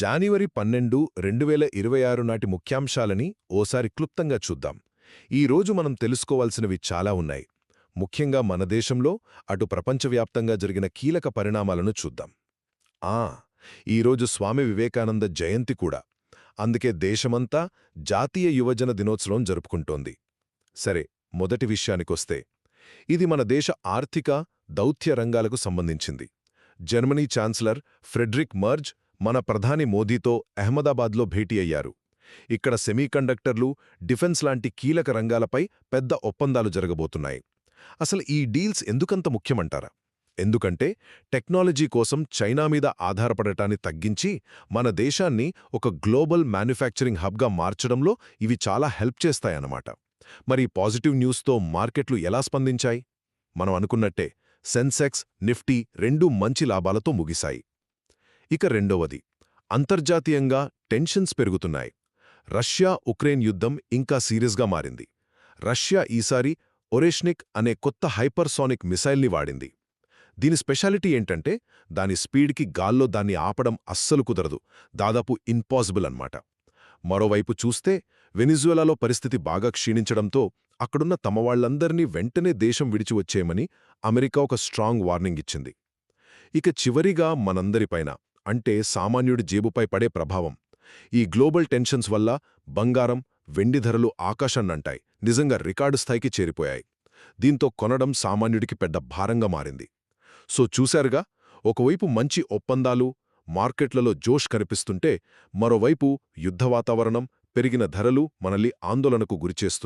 January పన్నెండు రెండు వేల ఇరవై ఆరు నాటి ముఖ్యాంశాలని ఓసారి క్లుప్తంగా చూద్దాం. ఈ రోజు మనం తెలుసుకోవాల్సినవి చాలా ఉన్నాయి. ముఖ్యంగా మన దేశంలో అటు ప్రపంచవ్యాప్తంగా జరిగిన కీలక పరిణామాలను చూద్దాం. ఆ ఈరోజు స్వామి వివేకానంద జయంతి కూడా. అందుకే దేశమంతా జాతీయ యువజన దినోత్సవం జరుపుకుంటోంది. సరే మొదటి విషయానికొస్తే ఇది మన దేశ ఆర్థిక దౌత్య రంగాలకు సంబంధించింది. జర్మనీ ఛాన్సలర్ ఫ్రెడ్రిక్ మర్జ్ మన ప్రధాని మోదీతో అహ్మదాబాద్లో భేటీ అయ్యారు. ఇక్కడ సెమీకండక్టర్లు డిఫెన్స్ లాంటి కీలక రంగాలపై పెద్ద ఒప్పందాలు జరగబోతున్నాయి. అసలు ఈ డీల్స్ ఎందుకంత ముఖ్యమంటారా? ఎందుకంటే టెక్నాలజీ కోసం చైనా మీద ఆధారపడటాన్ని తగ్గించి మన దేశాన్ని ఒక గ్లోబల్ మ్యానుఫ్యాక్చరింగ్ హబ్గా మార్చడంలో ఇవి చాలా హెల్ప్ చేస్తాయన్నమాట. మరి పాజిటివ్ న్యూస్తో మార్కెట్లు ఎలా స్పందించాయి? మనం అనుకున్నట్టే సెన్సెక్స్ నిఫ్టీ రెండూ మంచి లాభాలతో ముగిశాయి. ఇక రెండవది అంతర్జాతీయంగా టెన్షన్స్ పెరుగుతున్నాయి. రష్యా ఉక్రెయిన్ యుద్ధం ఇంకా సీరియస్గా మారింది. రష్యా ఈసారి ఒరేష్నిక్ అనే కొత్త హైపర్సోనిక్ మిసైల్ని వాడింది. దీని స్పెషాలిటీ ఏంటంటే దాని స్పీడ్కి గాల్లో దాన్ని ఆపడం అస్సలు కుదరదు. దాదాపు ఇంపాసిబుల్ అన్నమాట. మరోవైపు చూస్తే వెనిజువలాలో పరిస్థితి బాగా క్షీణించడంతో అక్కడున్న తమవాళ్ళందర్నీ వెంటనే దేశం విడిచి వచ్చేయమని అమెరికా ఒక స్ట్రాంగ్ వార్నింగ్ ఇచ్చింది. ఇక చివరిగా మనందరిపైన అంటే సామాన్యుడి జేబుపై పడే ప్రభావం. ఈ గ్లోబల్ టెన్షన్స్ వల్ల బంగారం వెండి ధరలు ఆకాశాన్నంటాయి. నిజంగా రికార్డు స్థాయికి చేరిపోయాయి. దీంతో కొనడం సామాన్యుడికి పెద్ద భారంగా మారింది. సో చూశారుగా ఒకవైపు మంచి ఒప్పందాలు మార్కెట్లలో జోష్ కనిపిస్తుంటే మరోవైపు యుద్ధ వాతావరణం పెరిగిన ధరలు మనల్ని ఆందోళనకు గురిచేస్తుంది